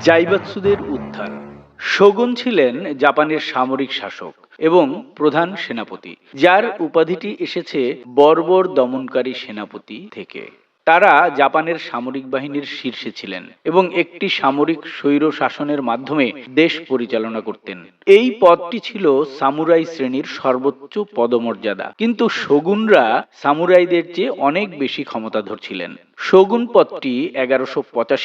জাইবাৎসুদের উদ্ধার। শোগুন ছিলেন জাপানের সামরিক শাসক এবং প্রধান সেনাপতি, যার উপাধিটি এসেছে বর্বর দমনকারী সেনাপতি থেকে। তারা জাপানের সামরিক বাহিনীর শীর্ষে ছিলেন এবং একটি সামরিক স্বৈর শাসনের মাধ্যমে দেশ পরিচালনা করতেন। এই পদটি ছিল সামুরাই শ্রেণির সর্বোচ্চ পদমর্যাদা। কিন্তু শগুনরা সামুরাইদের চেয়ে অনেক বেশি ক্ষমতাধর ছিলেন। শগুন পদটি এগারোশো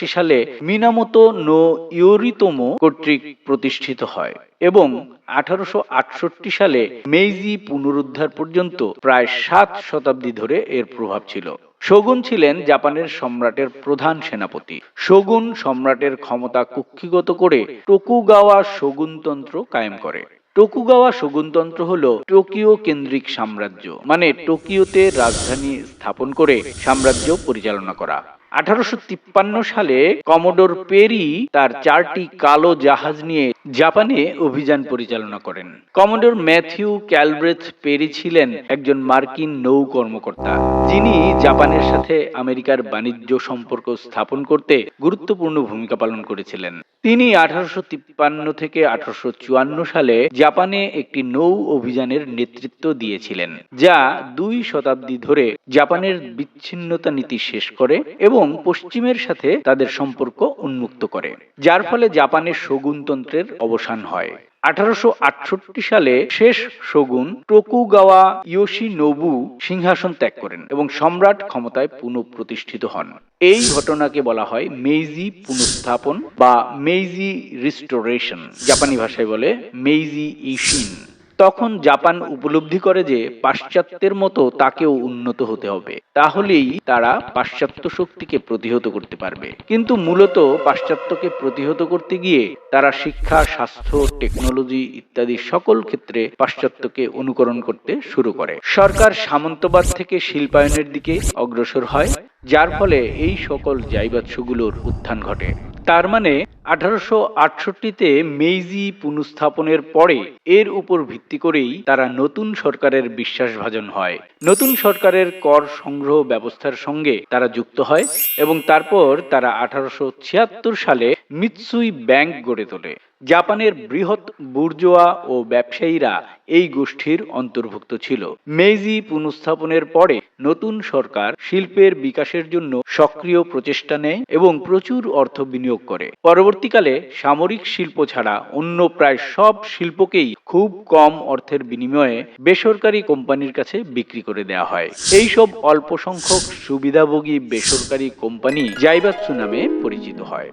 সালে মিনামোতো নো ইয়োরিতোমো কর্তৃক প্রতিষ্ঠিত হয় এবং আঠারোশো আটষট্টি সালে মেইজি পুনরুদ্ধার পর্যন্ত প্রায় সাত শতাব্দী ধরে এর প্রভাব ছিল। শগুন ছিলেন জাপানের সম্রাটের প্রধান সেনাপতি। শগুন সম্রাটের ক্ষমতা কুক্ষিগত করে টোকুগাওয়া শগুনতন্ত্র কায়েম করে। টোকুগাওয়া শগুনতন্ত্র হল টোকিও কেন্দ্রিক সাম্রাজ্য মানে টোকিওতে রাজধানী স্থাপন করে সাম্রাজ্য পরিচালনা করা। আঠারোশো তিপ্পান্ন সালে কমোডোর পেরি তার চারটি কালো জাহাজ নিয়ে জাপানে অভিযান পরিচালনা করেন। কমোডোর ম্যাথিউ ক্যালব্রেথ পেরি ছিলেন একজন মার্কিন নৌ কর্মকর্তা, যিনি জাপানের সাথে আমেরিকার বাণিজ্য সম্পর্ক স্থাপন করতে গুরুত্বপূর্ণ ভূমিকা পালন করেছিলেন। তিনি আঠারোশো তিপ্পান্ন থেকে আঠারোশো চুয়ান্ন সালে জাপানে একটি নৌ অভিযানের নেতৃত্ব দিয়েছিলেন, যা দুই শতাব্দী ধরে জাপানের বিচ্ছিন্নতা নীতি শেষ করে এবং পশ্চিমের সাথে তাদের সম্পর্ক উন্মুক্ত করে, যার ফলে জাপানের শগুনতন্ত্রের অবসান হয়। আঠারোশো আটষট্টি সালে শেষ শগুন টোকুগাওয়া ইয়োশিনোবু সিংহাসন ত্যাগ করেন এবং সম্রাট ক্ষমতায় পুনঃপ্রতিষ্ঠিত হন। এই ঘটনাকে বলা হয় মেইজি পুনঃস্থাপন বা মেইজি রিস্টোরেশন। জাপানি ভাষায় বলে মেইজি ইশিন। তখন জাপান উপলব্ধি করে যে পাশ্চাত্যের মতো তাকেও উন্নত হতে হবে। তাহলেই তারা পাশ্চাত্য শক্তিকে প্রতিহত করতে পারবে। কিন্তু মূলত পাশ্চাত্যকে প্রতিহত করতে গিয়ে তারা শিক্ষা, স্বাস্থ্য, টেকনোলজি ইত্যাদি সকল ক্ষেত্রে পাশ্চাত্যকে অনুকরণ করতে শুরু করে। সরকার সামন্তবাদ থেকে শিল্পায়নের দিকে অগ্রসর হয়, যার ফলে এই সকল জাইবাৎসগুলোর উত্থান ঘটে। তার মানে আঠারোশো আটষট্টিতে মেইজি পুনঃস্থাপনের পরে এর উপর ভিত্তি করেই তারা নতুন সরকারের বিশ্বাসভাজন হয়। নতুন সরকারের কর সংগ্রহ ব্যবস্থার সঙ্গে তারা যুক্ত হয় এবং তারপর তারা আঠারোশো ছিয়াত্তর সালে মিৎসুই ব্যাংক গড়ে তোলে। জাপানের বৃহৎ বুর্জোয়া ও ব্যবসায়ীরা এই গোষ্ঠীর অন্তর্ভুক্ত ছিল। মেইজি পুনঃস্থাপনের পরে নতুন সরকার শিল্পের বিকাশের জন্য সক্রিয় প্রচেষ্টা নেয় এবং প্রচুর অর্থ বিনিয়োগ করে। পরবর্তীকালে সামরিক শিল্প ছাড়া অন্য প্রায় সব শিল্পকেই খুব কম অর্থের বিনিময়ে বেসরকারি কোম্পানির কাছে বিক্রি করে দেওয়া হয়। এই সব অল্প সংখ্যক সুবিধাভোগী বেসরকারি কোম্পানি জাইবাৎসু নামে পরিচিত হয়।